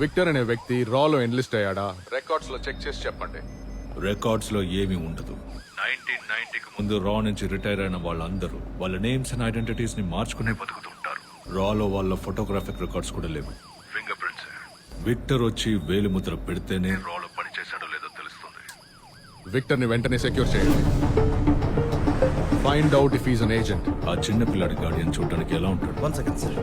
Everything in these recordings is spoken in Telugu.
విక్టర్ అనే వ్యక్తి రాలో ఎన్లిస్ట్ అయ్యాడా? రికార్డ్స్లో చెక్ చేసి చెప్పండి. రికార్డ్స్లో ఏమీ ఉండదు. నైన్టీన్ నైన్టీకి ముందు రా నుంచి రిటైర్ అయిన వాళ్ళందరూ వాళ్ళ నేమ్స్ అండ్ ఐడెంటిటీస్ని మార్చుకునే బతుకుతుంటారు. రాలో వాళ్ళ ఫోటోగ్రాఫిక్ రికార్డ్స్ కూడా లేవు. Finger prints. విక్టర్ వచ్చి వేలి ముద్ర పెడితేనే రాలో పనిచేశాడో లేదో తెలుస్తుంది. విక్టర్ని వెంటనే సెక్యూర్ చేయండి. Find out if is an agent. ఆ చిన్న పిల్లాడి గార్డియన్ చూడడానికి ఎలా ఉంటాడు? One second sir.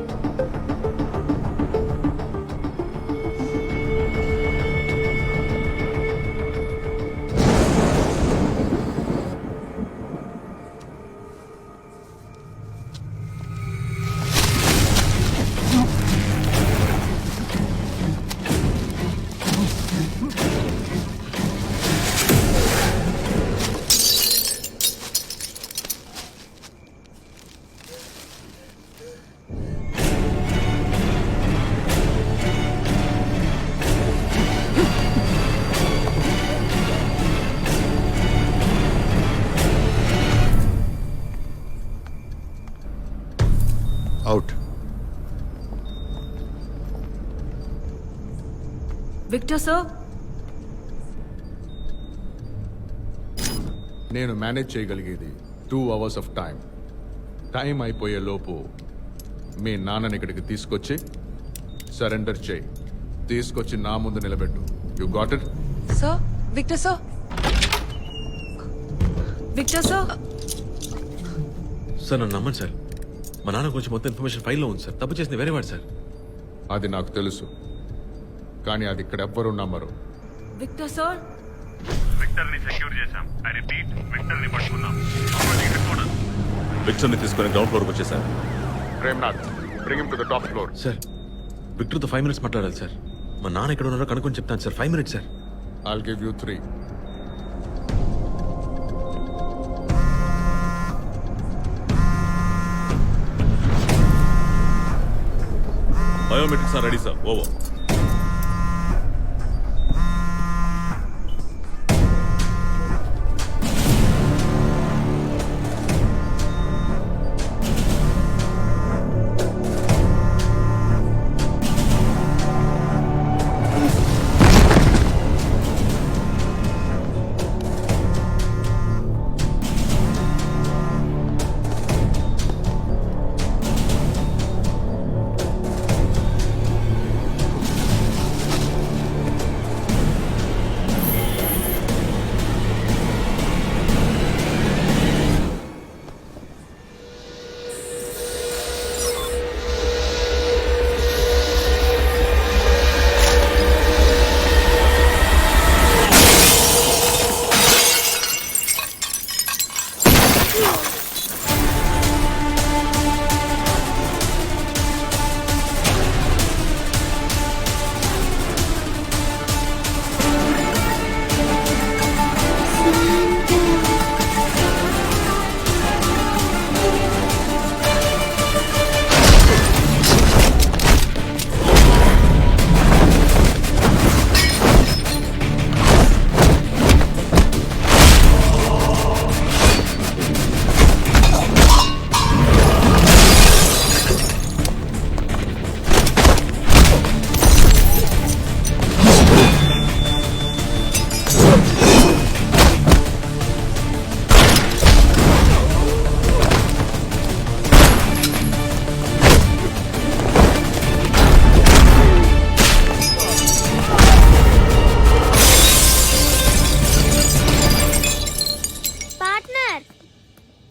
Victor sir? నేను మేనేజ్ చేయగలిగేది two hours of time time అయిపోయే లోపు మీ నాన్నని ఇక్కడికి తీసుకొచ్చి సరెండర్ చేయి. తీసుకొచ్చి నా ముందు నిలబెట్టు. You got it sir Victor sir? Victor sir? Sir నన్ను నమ్మండి సార్. మా నాన్న గురించి మొత్తం ఇన్ఫర్మేషన్ ఫైల్లో ఉంది సార్. తప్పు చేసింది వేరే వాడు సార్. అది నాకు తెలుసు. కానీ అది ఇక్కడ ఎవ్వరూ నమ్మరు. Victor sir? విక్టర్ని సెక్యూర్ చేశాం. ఐ రిపీట్ విక్టర్ని పట్టుకున్నాం విక్టర్ని తీసుకొని గ్రౌండ్ ఫ్లోర్కి వచ్చేసారు. Premnath bring him to the top floor sir విక్టర్తో five minutes మాట్లాడాలి సార్. మా నాన్న ఎక్కడ ఉన్నారో కనుక్కొని చెప్తాను sir. Five minutes sir. I'll give you three. Biometrics are ready sir over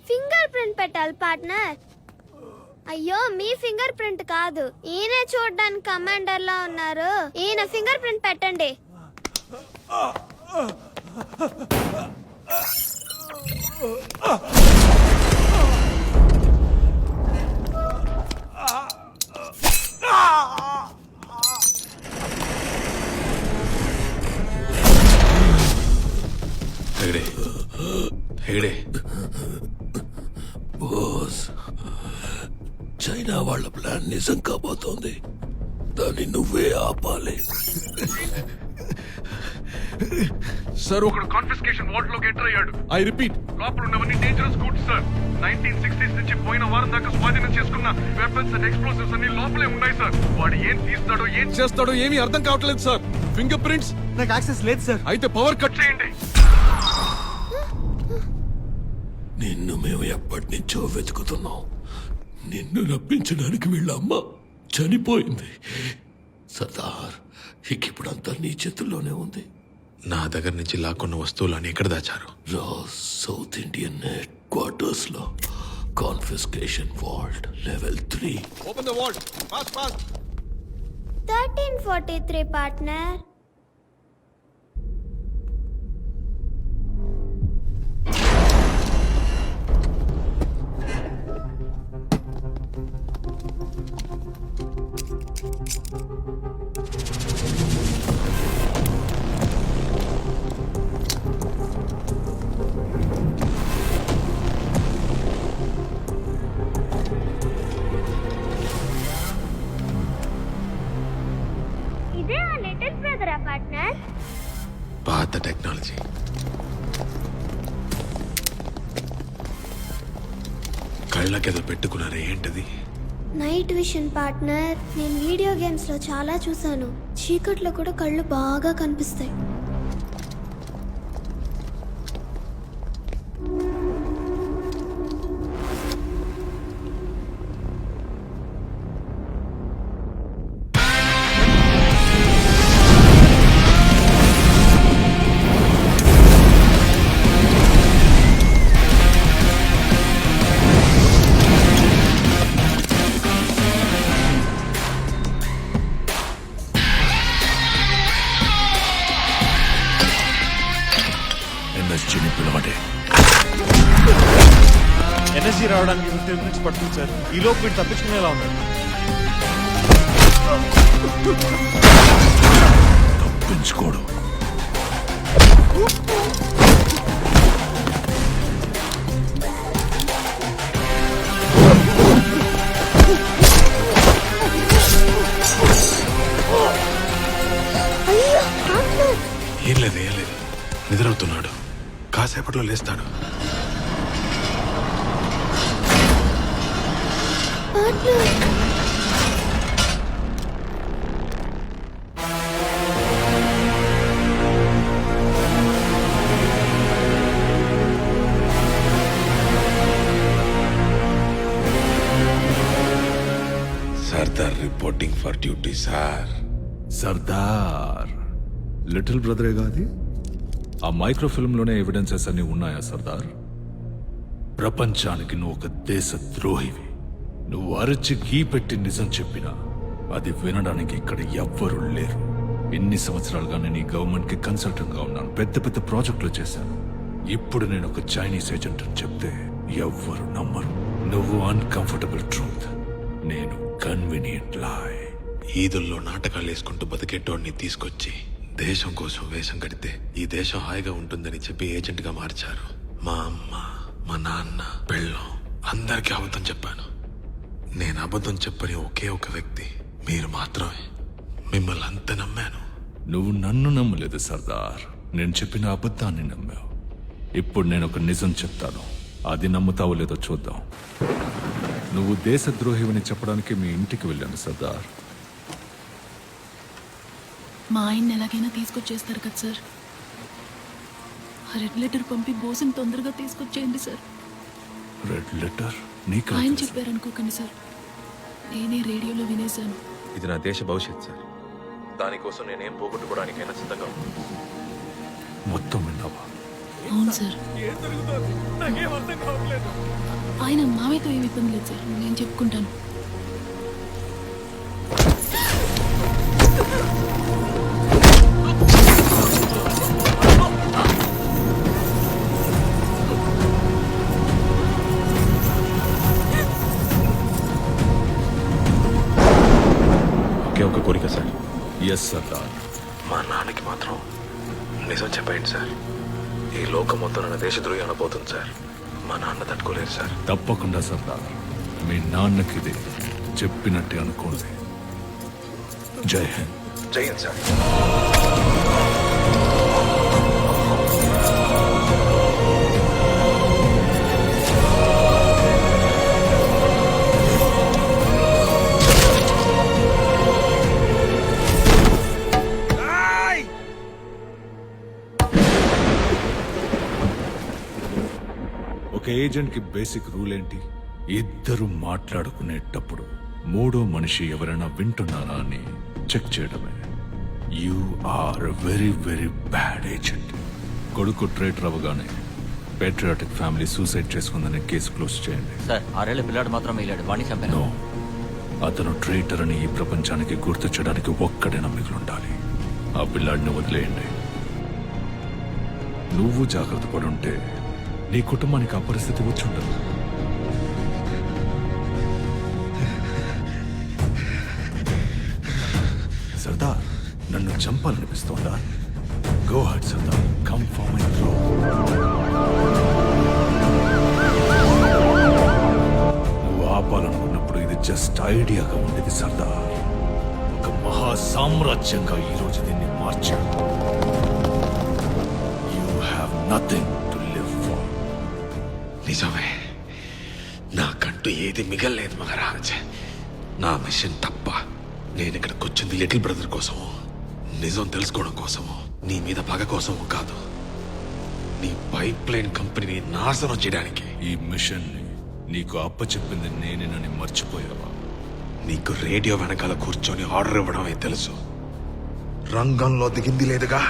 fingerprint పెట్టాలి పార్ట్నర్. అయ్యో మీ ఫింగర్ ప్రింట్ కాదు. ఈయన చూడడానికి కమాండర్ లా ఉన్నారు. ఈయన ఫింగర్ ప్రింట్ పెట్టండి. హెగడే హెగడే చైనా వాళ్ళ ప్లాన్ నిజం కాబోతోంది దాన్ని నువ్వే ఆపాలి. సార్ ఒక ఒకడు కాన్ఫిస్కేషన్ వార్డ్లోకి ఎంటర్ అయ్యాడు. I repeat. లోపల ఉన్నవన్నీ dangerous goods sir nineteen sixties నుంచి పోయిన వారం దాకా స్వాధీనం చేసుకున్న వెపన్స్ అండ్ ఎక్స్ప్లోసివ్స్ అన్ని లోపలే ఉన్నాయి సార్ వాడు ఏం తీస్తాడో ఏం చేస్తాడో ఏమీ అర్థం కావట్లేదు సార్ ఫింగర్ ప్రింట్స్ నాకు యాక్సెస్ లేదు సార్ అయితే పవర్ కట్ చేయండి. నిన్ను మేము ఎప్పటి నుంచో వెతుకుతున్నాం. నిన్ను రప్పించడానికి వీళ్ళ అమ్మ చనిపోయింది. సర్దార్ ఇక ఇప్పుడంతా నీ చేతుల్లోనే ఉంది. నా దగ్గర నుంచి లాక్కున్న వస్తువులని ఎక్కడ దాచారు? సౌత్ ఇండియన్ హెడ్ క్వార్టర్స్లో confiscation vault level three. Open the vault fast fast thirteen forty కళ్ళకేదో పెట్టుకున్నారా ఏంటది? నైట్ విషన్ పార్ట్నర్ నేను వీడియో గేమ్స్లో చాలా చూసాను చీకట్లో కూడా కళ్ళు బాగా కనిపిస్తాయి. రావడానికి ఫిఫ్టీన్ మినిట్స్ పడుతుంది సార్. ఈ లోపు వీడు తప్పించుకునేలా ఉన్నాడు. తప్పించుకోడు. ఏం లేదు ఏం లేదు. నిద్రవుతున్నాడు కాసేపట్లో లేస్తాడు. Sardar reporting for duty sir Sardar little బ్రదరే కాది ఆ మైక్రో ఫిల్మ్లోనే ఎవిడెన్సెస్ అన్ని ఉన్నాయా సర్దార్ ప్రపంచానికి నువ్వు ఒక దేశ ద్రోహివి నువ్వు అరచి గీ పెట్టి నిజం చెప్పినా అది వినడానికి ఇక్కడ ఎవ్వరూ లేరు. ఎన్ని సంవత్సరాలుగా నేను ఈ గవర్నమెంట్కి కన్సల్టెంట్గా ఉన్నాను. పెద్ద పెద్ద ప్రాజెక్టులు చేశాను. ఇప్పుడు నేను ఒక చైనీస్ ఏజెంట్ అని చెప్తే ఎవ్వరు నమ్మరు. నువ్వు అన్కంఫర్టబుల్ ట్రూత్ నేను కన్వీనియంట్ లాయ్ ఈదుల్లో నాటకాలు వేసుకుంటూ బతికేటోడిని తీసుకొచ్చి దేశం కోసం వేషం కడితే ఈ దేశం హాయిగా ఉంటుందని చెప్పి ఏజెంట్గా మార్చారు. మా అమ్మ మా నాన్న పెళ్ళం అందరికీ అబద్ధం చెప్పాను. నేను అబద్ధం చెప్పని ఒకే ఒక వ్యక్తి. మీరు మాత్రమే. మిమ్మల్ని అంత నమ్మాను. నువ్వు నన్ను నమ్మలేదు సర్దార్. నేను చెప్పిన అబద్ధాన్ని నమ్మావు. ఇప్పుడు నేను ఒక నిజం చెప్తాను. అది నమ్ముతావో లేదో చూద్దాం. నువ్వు దేశద్రోహివని చెప్పడానికి మీ ఇంటికి వెళ్ళాను సర్దార్. మా ఆయన్ని ఎలాగైనా తీసుకొచ్చేస్తారు కదా సార్? ఆ రెడ్ లెటర్ పంపి బోసుని తొందరగా తీసుకొచ్చేయండి సార్. Red letter? నీకు ఆయన చెప్పారనుకోకండి సార్. నేనే రేడియోలో వినేశాను. ఇది నా దేశ భవిష్యత్ సార్. దానికోసం నేనేం పోగొట్టుకోవడానికైనా సిద్ధంగా మొత్తం విన్నావా? అవును సార్. ఆయన మామయ్యతో ఏమి ఇబ్బంది లేదు సార్. నేను చెప్పుకుంటాను. ఎస్ సర్దార్ మా నాన్నకి మాత్రం నిజం చెప్పండి సార్. ఈ లోకం మొత్తం నన్ను దేశద్రోహి అనబోతుంది సార్. మా నాన్న తట్టుకోలేరు సార్. తప్పకుండా సర్దార్ మీ నాన్నకి ఇది. చెప్పినట్టే అనుకోండి. జై హింద్. జై హింద్ సార్. ఒక ఏజెంట్కి బేసిక్ రూల్ ఏంటి? ఇద్దరు మాట్లాడుకునేటప్పుడు మూడో మనిషి ఎవరైనా వింటున్నారా అని చెక్ చేయడమే. You are very very bad agent. కొడుకు ట్రేటర్ అవ్వగానే పేట్రియాటిక్ ఫ్యామిలీ సూసైడ్ చేసుకుందని కేసు క్లోజ్ చేయండి. సార్ ఆరేళ్ళ పిల్లాడు మాత్రం వెళ్ళాడు వాణ్ణి చంపాను. అతను ట్రేటర్ అని ఈ ప్రపంచానికి గుర్తించడానికి ఒక్కడే నమ్మికలు ఉండాలి ఆ పిల్లాడిని వదిలేయండి. నువ్వు జాగ్రత్త పడుంటే నీ కుటుంబానికి ఆ పరిస్థితి వచ్చుండదు సర్దార్ నన్ను చంపాలనిపిస్తోందా? Go ahead Sardar. Come for my throat నువ్వు ఆపాలనుకున్నప్పుడు ఇది జస్ట్ ఐడియాగా ఉండేది సర్దార్. ఒక మహా సామ్రాజ్యంగా ఈ రోజు దీన్ని ఏది మిగల్లేదు మహారాజ్. నా మిషన్ తప్ప నేను ఇక్కడికి వచ్చింది లిటిల్ బ్రదర్ కోసము నిజం తెలుసుకోవడం కోసము నీ మీద పగ కోసము కాదు. నీ పైప్ లైన్ కంపెనీని నాశనం చేయడానికి ఈ మిషన్ నీకు అప్పచెప్పింది నేనేనని మర్చిపోయావా? నీకు రేడియో వెనకాల కూర్చొని ఆర్డర్ ఇవ్వడమే తెలుసు. రంగంలో దిగింది లేదుగా?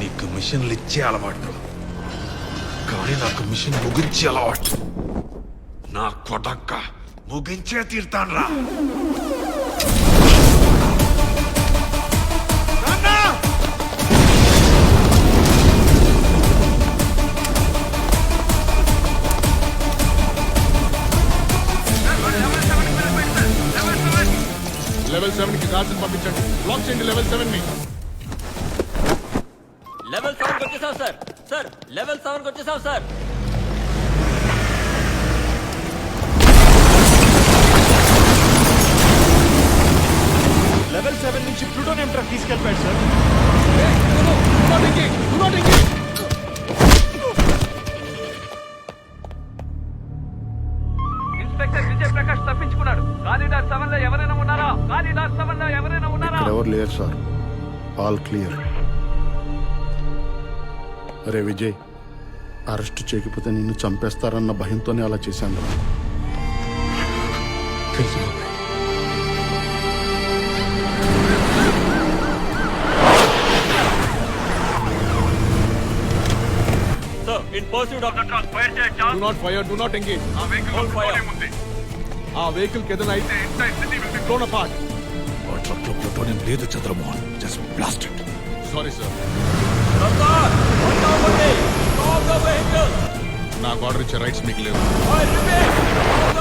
నీకు మిషన్లు ఇచ్చే అలవాటు కానీ నాకు మిషన్ ముగించే అలవాటు నా కొడక్క ముగించే తీర్తాను రా లెవెల్ సెవెన్కి కాల్సిన పంపించండి. బ్లాక్ చేయండి లెవెల్ సెవెన్ని. లెవెల్ సెవెన్ వచ్చేసాం సార్ సార్ లెవెల్ సెవెన్ వచ్చేసాం సార్ లెవెల్ సెవెన్ నుంచి ప్లూటోనియం ట్రక్ తీసుకెళ్ళిపోయాడు సార్. ఇన్స్పెక్టర్ విజయ్ ప్రకాష్ తప్పించుకున్నాడు. కారిడార్ సెవెన్లో ఎవరైనా ఉన్నారా? కారిడార్ సెవెన్లో ఎవరైనా ఉన్నారా? ఎవరు లేరు సార్. All clear. అరే విజయ్ అరెస్ట్ చేయకపోతే నిన్ను చంపేస్తారన్న భయంతోనే అలా చేశాను రా sir in pursuit of truck fire చేయొచ్చా do not fire do not engage a vehicle Hold fire. ఉంది. ఆ వెహికల్ ఏదైనా అయితే entire city will be blown apart ఆ ట్రక్లో ప్లూటోనియం లేదు Chandramohan. Just blasted sorry sir Sardar stop the vehicle నాకు ఆర్డర్ ఇచ్చే రైట్స్ మీకు లేవు. Stop the vehicle